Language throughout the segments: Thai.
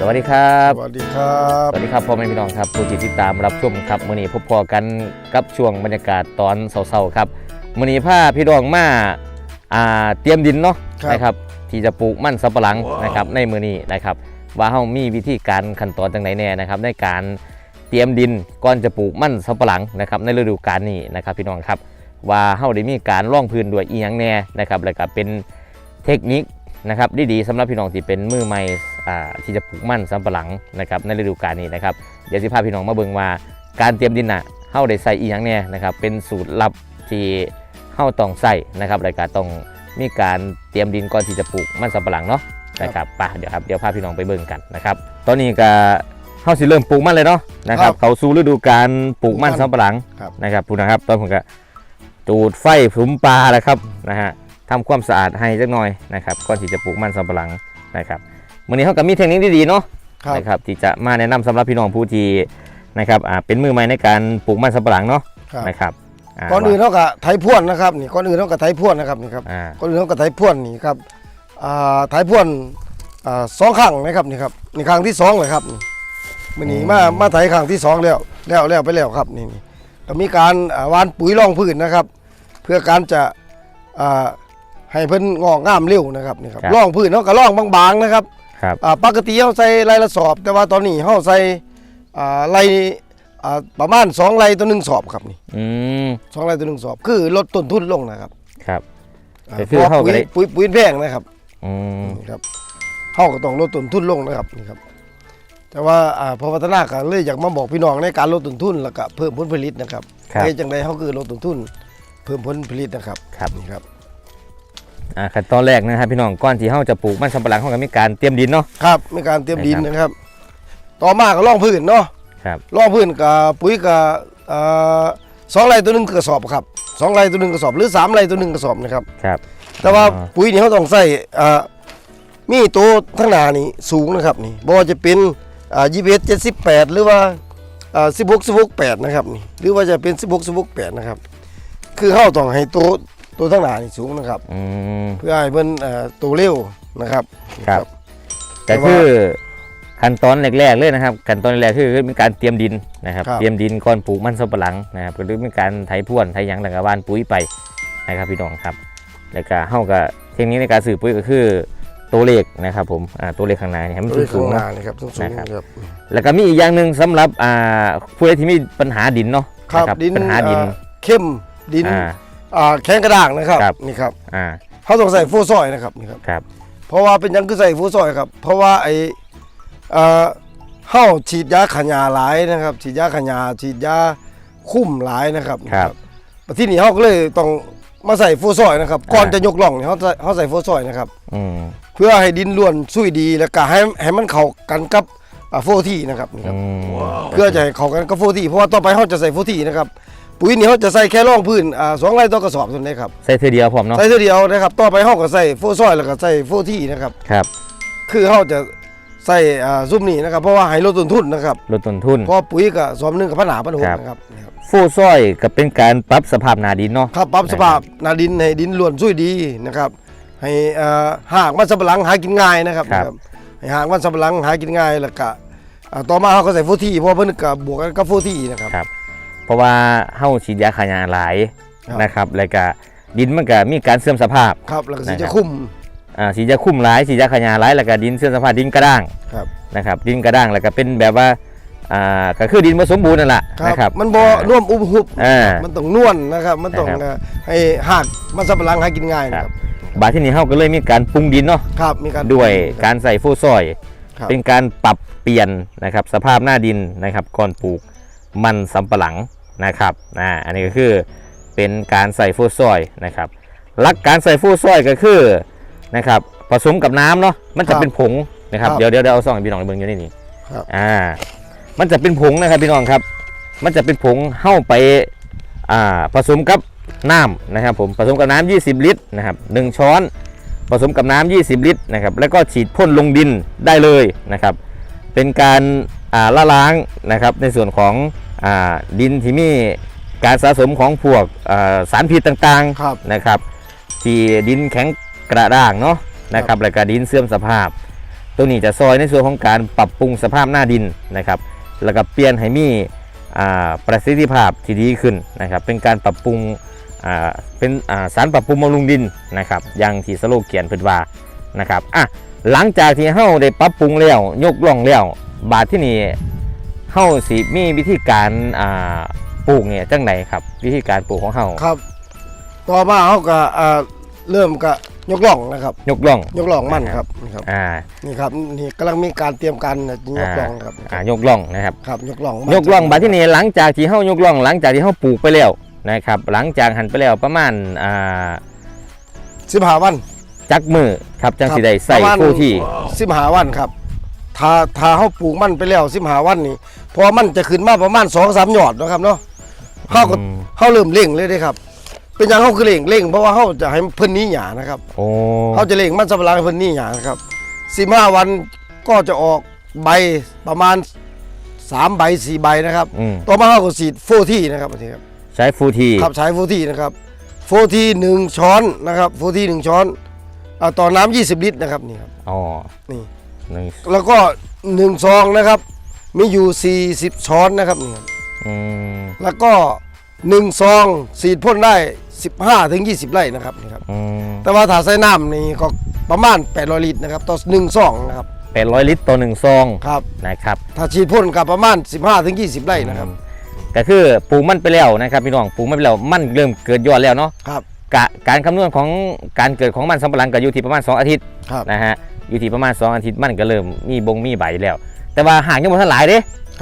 สวัสดีครับสวัสดีครับสวัสดีครับพ่อแม่พี่น้องครับผู้ที่ติดตามรับชมครับมื้อนี้พบพอกันกับช่วงบรรยากาศตอนเช้าๆครับมื้อนี้พาพี่น้องมาอ่าเตรียมดินเนาะนะครับ ที่จะปลูกมันสำปะหลังนะครับในมื้อนี้นะครับ ว่าเฮามีวิธีการขั้นตอนจังไดแน่นะครับ ในการเตรียมดินก่อนจะปลูกมันสำปะหลังนะครับ ในฤดูกาลนี้นะครับ พี่น้องครับว่าเฮาได้มีการร่องพื้นด้วยอีหยังแน่นะครับแล้วก็เป็นเทคนิค นะครับดีๆสำหรับพี่น้องที่เป็นมือใหม่อ่าที่จะปลูกมันสำปะหลังนะครับในฤดูกาลนี้นะครับเดี๋ยวสิพาพี่น้องมาเบิ่งว่าการเตรียมดินน่ะเฮาได้ใส่อีหยังแน่นะครับเป็นสูตรลับที่เฮาต้องใส่นะครับแล้วก็ต้องมีการเตรียมดินก่อนที่จะปลูกมันสำปะหลังเนาะนะครับไปเดี๋ยวครับเดี๋ยวพาพี่น้องไปเบิ่งกันนะครับตอนนี้ก็เฮาสิเริ่มปลูกมันเลยเนาะนะครับเข้าสู่ฤดูการปลูกมันสำปะหลังครับนะครับพูดนะครับตอนผมก็จูดไฟผุมปลาแล้วครับนะฮะ ทำความสะอาดให้จักหน่อยนะครับก่อนที่จะปลูกมันสำปะหลังนะครับวันนี้เขาก็มีเทคนิคดีๆเนาะครับนะครับที่จะมาแนะนำสำหรับพี่น้องผู้ที่นะครับอ่าเป็นมือใหม่ในการปลูกมันสำปะหลังเนาะครับนะครับาก่อนอื่นเท่ากับไทยพ่วนนะครับนี่ก่อนอื่นเท่ากับไทยพ่วนนะครับนี่ครับอ่าก่อนอื่นเท่ากับไทยพ่วนนี่ครับอ่าไทยพ่วนอ่าสองครั้งนะครับนี่ครับนี่ครั้งที่สองเลยครับนี่มันนี้มามาไถครั้งที่สองแล้วแล้วแล้วไปแล้วครับนี่นี่ก็มีการอ่าหวานปุ๋ยรองพืชนะครับ เพื่อการจะอ่า ให้เพิ่นงอกงามเร็วนะครับนี่ครับรองพืชเนาะก็รองบางๆนะครับครับ อ่าปกติเขาใส่ไรละสอบ แต่ว่าตอนนี้เขาใส่อ่าไรอ่าประมาณสองไรตัวหนึ่งสอบครับนี่อืมสองไรตัวหนึ่งสอบ คือลดต้นทุนลงนะครับครับอ่าก็คือพระเขาก็ปุ๋ยได้ปุ๋ยปุ๋ยแพงนะครับ อืมนี่ครับเขาก็ต้องลดต้นทุนลงนะครับนี่ครับ แต่ว่าอ่าพอพัฒนาการเลยอยากมาบอกพี่น้องในการลดต้นทุนแล้วก็เพิ่มผลผลิตนะครับครับ เฮ็ดจังไดเขาคือลดต้นทุน เพิ่มผลผลิตนะครับครับ นี่ครับ อ่าขั้นตอนแรกนะครับพี่น้องก่อนที่เขาจะปลูกมันสำปะหลังเขาก็มีการเตรียมดินเนาะ ครับมีการเตรียมดินนะครับนะครับต่อมาก็ร่องพื้นเนาะครับล่องพื้นกับปุ๋ยกับเอ่อสองไรตัวหนึ่งกระสอบครับสองไรตัวหนึ่งกระสอบหรือสามไรตัวหนึ่งกระสอบนะครับครับแต่ว่าอ่าปุ๋ยนี่เขาต้องใส่เอ่อมีตัวทั้งหนานี่สูงนะครับนี่บ่ว่าจะเป็นยี่สิบเอ็ดเจ็ดสิบแปดหรือว่าสิบหกสิบหกแปดนะครับนี่หรือว่าจะเป็นสิบหกสิบหกแปดนะครับ คือเขาต้องให้ตัว ตัวทั้งหนานี่สูงนะครับ อืมเพื่อให้มันเอ่อโตเร็วนะครับ ครับ แต่ก็ว่าคือขั้นตอนแรกๆเลยนะครับขั้นตอนแรกคือมีการเตรียมดินนะครับ ครับ เตรียมดินก่อนปลูกมันสำปะหลังนะครับก็คือมีการไถพ่วนไถหยังแล้วก็หว่านปุ๋ยไปนะครับพี่น้องครับ แล้วก็เฮาก็เทคนิคในการสืบปุ๋ยก็คือตัวเลขนะครับผมอ่าตัวเลขข้างในเนี่ยให้มันตัวสูงๆข้างหเนาะน้านี่ครับสูงๆนะครับนะครับ แล้วก็มีอีกอย่างหนึ่งสำหรับอ่าผู้ใดที่มีปัญหาดินเนาะครับนะดินปัญหาดิน เอ่อเข้มดินอ่า อ่าแข็งกระด้างนะครับครับ นี่ครับอ่าเขาต้องใส่ฟูซอยนะครับนี่ครับ ครับ เพราะว่าเป็นหยังคือใส่ฟูซอยครับ เพราะว่าไอเอ่อเฮาฉีดยาขยาหลายนะครับ ฉีดยาขยาฉีดยาคุ้มหลายนะครับครับ แต่ที่นี่เฮาก็เลยต้องมาใส่ฟูซอยนะครับก่อนจะยกล่องเนี่ยเขาใส่เขาใส่ฟูซอยนะครับ อืมเพื่อให้ดินล้วนซุยดีแล้วก็ให้ให้มันเข้ากันกับอ่าโฟทีนะครับนี่คอืรับ มเพื่อจะให้เข้ากันกับโฟทีเพราะว่าต่อไปเขาจะใส่โฟทีนะครับ ปุ๋ยนี่เขาจะใส่แค่ร่องพื้นอ่าสองไร่ต่อกระสอบเท่านั้นครับใส่เธอเดียวพร้อมเนาะใส่เท่าเดียวนะครับต่อไปเฮาก็ใส่โฟซอยแล้วก็ใส่โฟที่นะครับ ครับคือเฮาจะใส่อ่าซุ่มนี่นะครับเพราะว่าให้ลดต้นทุนนะครับลดต้นทุนเพราะปุ๋ยก็สอมหนึงกับปัญหาปัญหาครับนะครับ นะครับฟูซอยก็เป็นการปรับสภาพนาดินเนาะ ครับปรับสภาพนาดินให้ดินล้วนซุยดีนะครับให้อ่าหากมันสำปะหลังหากินง่ายนะครับครับนะครับให้หากมันสำปะหลังหากินง่ายแล้วก็อ่าต่อมาเฮาก็ใส่โฟที่เพราะว่าเพิ่นก็บวกกันกับโฟที่นะครับ ครับ เพราะว่าเฮาฉีดยาขยะหลายครับนะครับแล้วก็ดินมันก็มีการเสื่อมสภาพครับแล้วก็สินะครับจะคุ้มอ่าฉีดยาคุ้มหลายฉีดยาขยะหลายแล้วก็ดินเสื่อมสภาพดินกระด้างครับนะครับดินกระด้างแล้วก็เป็นแบบว่าอ่าก็คือดินบ่สมบูรณ์นั่นแหละครับนะครับมันบ่น่วมอุบหุบอ่ามันต้องนวลนะครับมันต้องนะครับอ่าให้หากมันสำปะหลังหากินง่ายนะครับบาดที่นี่เฮาก็เลยมีการปรุงดินเนาะครับมีการด้วยการใส่ฟูซอยครับเป็นการปรับเปลี่ยนนะครับสภาพหน้าดินนะครับก่อนปลูกมันสำปะหลัง นะครับอ่าอันนี้ก็คือเป็นการใส่ฟูซอยนะครับหลักการใส่ฟูซอยก็คือนะครับผสมกับน้ำเนาะมันจะเป็นผงนะครับเดี๋ยวเดี๋ยวเดี๋ยวเอาซองให้พี่น้องเบิ่งอยู่ในนี่ครับอ่ามันจะเป็นผงนะครับพี่น้องครับ มันจะเป็นผงเข้าไปอ่าผสมกับน้ำนะครับผมผสมกับน้ำ20 ลิตรนะครับหนึ่งช้อน ผสมกับน้ำ20 ลิตรนะครับแล้วก็ฉีดพ่นลงดินได้เลยนะครับ เป็นการอ่าละล้างนะครับในส่วนของอา ดินที่มีการสะสมของพวกอ่าสารพิษต่างครับๆนะครับ ที่ดินแข็งกระด้างเนาะนะครับแล้วก็ดินเสื่อมสภาพ ตัวนี้จะซอยในส่วนของการปรับปรุงสภาพหน้าดินนะครับ แล้วก็เปลี่ยนให้มีอ่าประสิทธิภาพที่ดีขึ้นนะครับ เป็นการปรับปรุงอ่าเป็นอ่าสารปรับปรุงบำรุงดินนะครับอย่างที่สโลแกนเพิ่นว่านะครับอะหลังจากที่เฮาได้ปรับปรุงแล้วยกล่องแล้วบาดที่นี่ เฮาสิมีวิธีการอ่าปลูกเนี่ยจังไหนครับ วิธีการปลูกของเฮาครับ ต่อมาเขาก็อ่าเริ่มก็ยกล่องนะครับ ยกล่อง ยกล่องมันครับนี่ครับ อ่านี่ครับนี่กำลังมีการเตรียมการยกล่องครับอ่ายกล่องนะครับครับยกล่องมันยกล่องบาดที่นี่หลังจากที่เฮายกล่อง หลังจากที่เฮาปลูกไปแล้วนะครับ หลังจากหันไปแล้วประมาณอ่าสิบห้าวันจักมือครับจังสิได้ใส่ประมาณผู้ที่สิบห้าวันครับ ถ้าถ้าเขาปลูกมันไปแล้วสิบห้าวันนี่พอมันจะขึ้นมาประมาณสองสามหยอดเนาะครับเนาะเขาก็อืม เขาเริ่มเร่งเลยเด้ครับ เป็นอย่างเขาคือเร่งเร่งเพราะว่าเขาจะให้เพิ่นหนี้หยานะครับโอ้เขาจะเร่งมันสำปะหลังให้เพิ่นหนี้หยานะครับสิบห้าวันก็จะออกใบประมาณสามใบสี่ใบนะครับอืมต่อมาเขาก็สีดโฟที่นะครับอันนี้ครับ ใช้ฟูทีขับใช้โฟที่นะครับโฟที่หนึ่งช้อนนะครับโฟที่หนึ่งช้อนอ่าต่อน้ำยี่สิบลิตรนะครับนี่ครับอ๋อนี่ หนึ่งแล้วก็หนึ่งซองนะครับ มีอยู่ 40 ช้อนนะครับนี่ครับอืมแล้วก็หนึ่งซองสีดพ่นได้ 15ถึง20 ไร่นะครับนี่ครับ อืมแต่ว่าถ้าใส่น้ำนี่ก็ประมาณ800ลิตรนะครับต่อหนึ่งซองนะครับแปดร้อยลิตรต่อหนึ่งซองครับ นะครับถ้าฉีดพ่นกับประมาณ 15ถึง20 ไร่นะครับก็คือปลูกมันไปแล้วนะครับพี่น้องปลูกมันไปแล้วมันเริ่มเกิดยอดแล้วเนาะครับ กะการคำนวณของการเกิดของมันสำปะหลังก็อยู่ที่ประมาณ 2 อาทิตย์ครับ นะฮะ อยู่ที่ประมาณ 2 อาทิตย์มันก็เริ่มมีบงมีใบแล้ว แต่ว่าห่างยังบ่ทันหลายเด้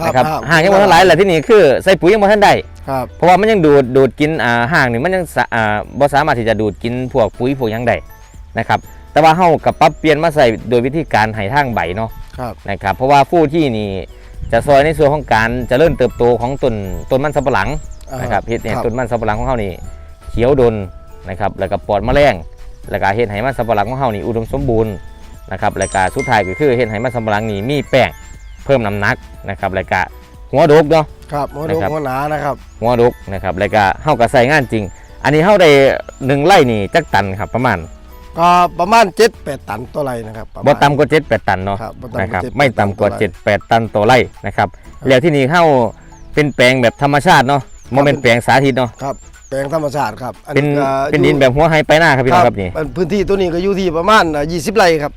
นะครับห่างยังบ่ทันหลายแหละที่นี่คือใส่ปุ๋ยยังบ่ทันได้ครับเพราะว่ามันยังดูดดูดกินอ่าห่างนี่มันยังสะอ่าบ่สามารถที่จะดูดกินพวกปุ๋ยพวกหยังได้นะครับแต่ว่าเฮากับปรับเปลี่ยนมาใส่โดยวิธีการให้ทางใบเนาะครับนะครับเพราะว่าฟู้ที่นี่จะซอยในส่วนของการเจริญเติบโตของต้นต้นมันสำปะหลังอ่านะครับเฮ็ดให้ครับต้นมันสำปะหลังของเฮานี่เขียวดนนะครับแล้วก็ปลอดแมลงแล้วก็เฮ็ดให้มันสำปะหลังของเฮานี่อุดมสมบูรณ์ นะครับแล้วก็สุดท้ายก็คือเฮ็ดให้มันสำปะหลังนี่มีแป้งเพิ่มน้ำหนักนะครับแล้วก็หัวดกเนาะ ครับหัวดูนะครับ หัวหนานะครับหัวดกนะครับแล้วก็เฮาก็ใส่งานจริง อันนี้เฮาได้หนึ่งไร่นี่จักตันครับประมาณก็ประมาณ7-8ตันต่อไร่นะครับประมาณ บ่ต่ำกว่า7 8ตันเนาะ ครับบ่ต่ำกว่านะครับ7-8ไม่ต่ำกว่าตันต่อไร่7 8 ตันต่อไร่นะครับแล้วที่นี่เฮาเป็นแปลงแบบธรรมชาติเนาะ บ่แม่นแปลงสาธิตเนาะ ครับ แปลงธรรมชาติครับอัเป็นก็เป็นอยู่ดินแบบหัวไฮไปหน้าครับพี่น้องครับนี่พื้นที่ตัวนี้ก็อยู่ที่ประมาณอ่า20ไร่ครับ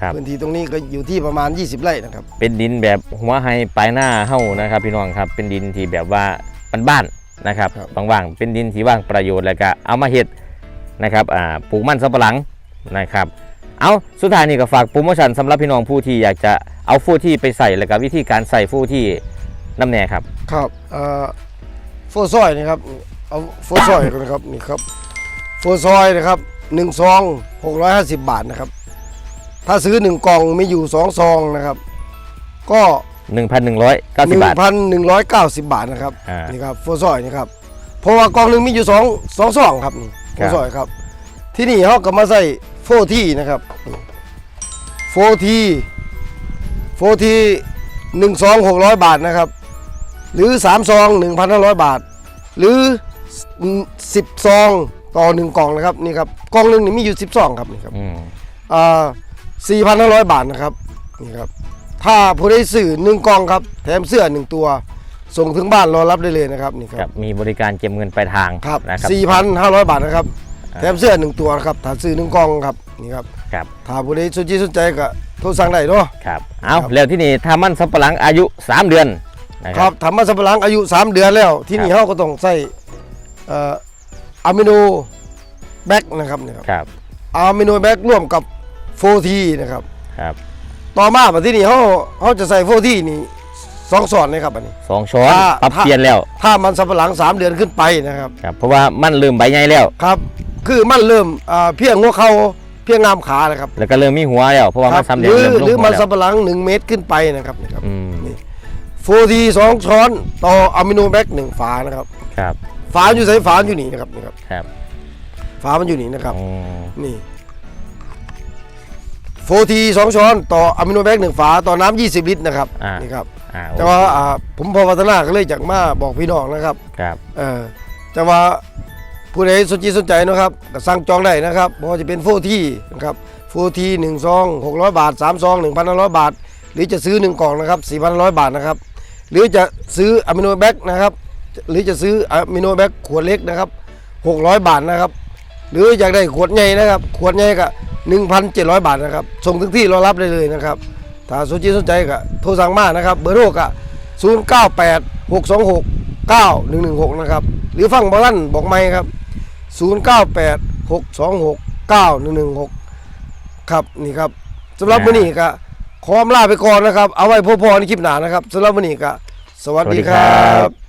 ครับ พื้นที่ตรงนี้ก็อยู่ที่ประมาณ 20 ไร่นะครับ เป็นดินแบบหัวไฮปลายหน้าเฮ้านะครับ พี่น้องครับ เป็นดินที่แบบว่าบ้านๆนะครับ ว่างๆเป็นดินที่ว่างประโยชน์แล้วก็เอามาเฮ็ดนะครับอ่าปลูกมันสำปะหลังนะครับ เอาสุดท้ายนี่ก็ฝากโปรโมชั่นสำหรับพี่น้องผู้ที่อยากจะเอาฟูที่ไปใส่แล้วก็วิธีการใส่ฟูที่น้ำแน่ครับ ครับเอ่อ โฟซอยนะครับเอาโฟซอยก่อนนะครับนี่ครับโฟซอยนะครับ1ซอง650บาทนะครับ ถ้าซื้อ1กล่องมีอยู่2ซองนะครับ ก็1,190บาท1,190บาทนะครับอ่านี่ครับโฟซอยนี่ครับเพราะว่ากล่องหนึ่งมีอยู่2 2ซองครับนี่โฟครับ ซอยครับ ที่นี่เขาก็มาใส่โฟที่นะครับนี่โฟที่โฟที่หนึ่งซองหกร้อยบาทนะครับ หรือสามซองหนึ่งพันห้าร้อยบาท หรือสิบซองต่อหนึ่งกล่องนะครับนี่ครับกล่องหนึ่งนี่มีอยู่สิบซองครับนี่ครับอืมอ่าสี่พันห้าร้อยบาทนะครับนี่ครับถ้าผู้ได้สื่อหนึ่งกล่องครับแถมเสื้อหนึ่งตัว ส่งถึงบ้านรอรับได้เลยนะครับนี่คครัรับบมีบริการเก็บเงินปลายทางครับนะครับสี่พันห้าร้อยบาทนะครับอ่าแถมเสื้อหนึ่งตัวนะครับถ้าซื้อหนึ่งกล่องครับนี่ครับครับ ถ้าผู้ใดสนใจสนใจก็โทรสั่งได้เนาะ ครับ เอาครับ แล้วที่นี่ทามันสำปะหลังอายุ 3 เดือน นะคครัรับบทำมาสับปะหลังอายุ 3 เดือนแล้ว ที่นี่ครับเขาก็ต้องใส่เอ่ออะมิโนแบคนะครับนี่ครับครับอะมิโนแบคร่วมกับโฟทีนะครับ ครับต่อมาบัดที่นี่เขาเขาจะใส่โฟทีนี่สองส่วนนะครับอันนี้ สองช้อนถ้าปรับถ้า เปลี่ยนแล้วถ้ามันสับปะหลัง 3 เดือนขึ้นไปนะครับ ครับเพราะว่ามันเริ่มใบใหญ่แล้ว ครับ คือมันเริ่มอ่าเพียงหัวเข่าเพียงงามขานะครับแล้วก็เริ่มมีหัวแล้วเพราะว่าคมัรันซ้ำหเดือนรือเริ่มลงหรือหัวมันแล้วสับปะหลัง 1 เมตรขึ้นไปนะครับนี่ครับ อืม โฟทีสองช้อนต่ออะมิโนแบคหนึ่งฝานะครับ ครับ ฝาอยู่ใส่ฝาอยู่นี่นะครับนี่ครับ ครับฝามันอยู่นี่นะครับ อืมนี่โฟทีสองช้อนต่ออะมิโนแบคหนึ่งฝาต่อน้ำยี่สิบลิตรนะครับอ่านี่ครับ อ่าแต่ว่าอ่าผมพอพัฒนาก็เลยจากมาบอกพี่น้องนะครับ ครับเออแต่ว่าผู้ใดสนใจสนใจนะครับก็สั่งจองได้นะครับเพราะว่าจะเป็นโฟทีนะครับโฟฟูทีหนึ่งซองหกร้อยบาทสามซองหนึ่งพันห้าร้อยบาท หรือจะซื้อหนึ่งกล่องนะครับสี่พันร้อยบาทนะครับ หรือจะซื้ออะมิโนแบคนะครับหรือจะซื้ออะมิโนแบคขวดเล็กนะครับหกร้อยบาทนะครับ หรืออยากได้ขวดใหญ่นะครับ ขวดใหญ่ก็หนึ่งพันเจ็ดร้อยบาทนะครับ ส่งถึงที่รอรับได้เลยนะครับ ถ้าสนใจสนใจก็โทรสั่งมานะครับ เบอร์โทรก็ศูนย์เก้าแปดหกสองหกเก้าหนึ่งหนึ่งหกนะครับ หรือฟังบอลั่นบอกไม่ครับศูนย์เก้าแปดหกสองหกเก้าหนึ่งหนึ่งหกครับนี่ครับสำหรับวันนี้ก็ ขอมลาไปก่อนนะครับ เอาไว้พบพอในคลิปหน้านะครับสำหรับวันนี้ก็สวัสดีครับ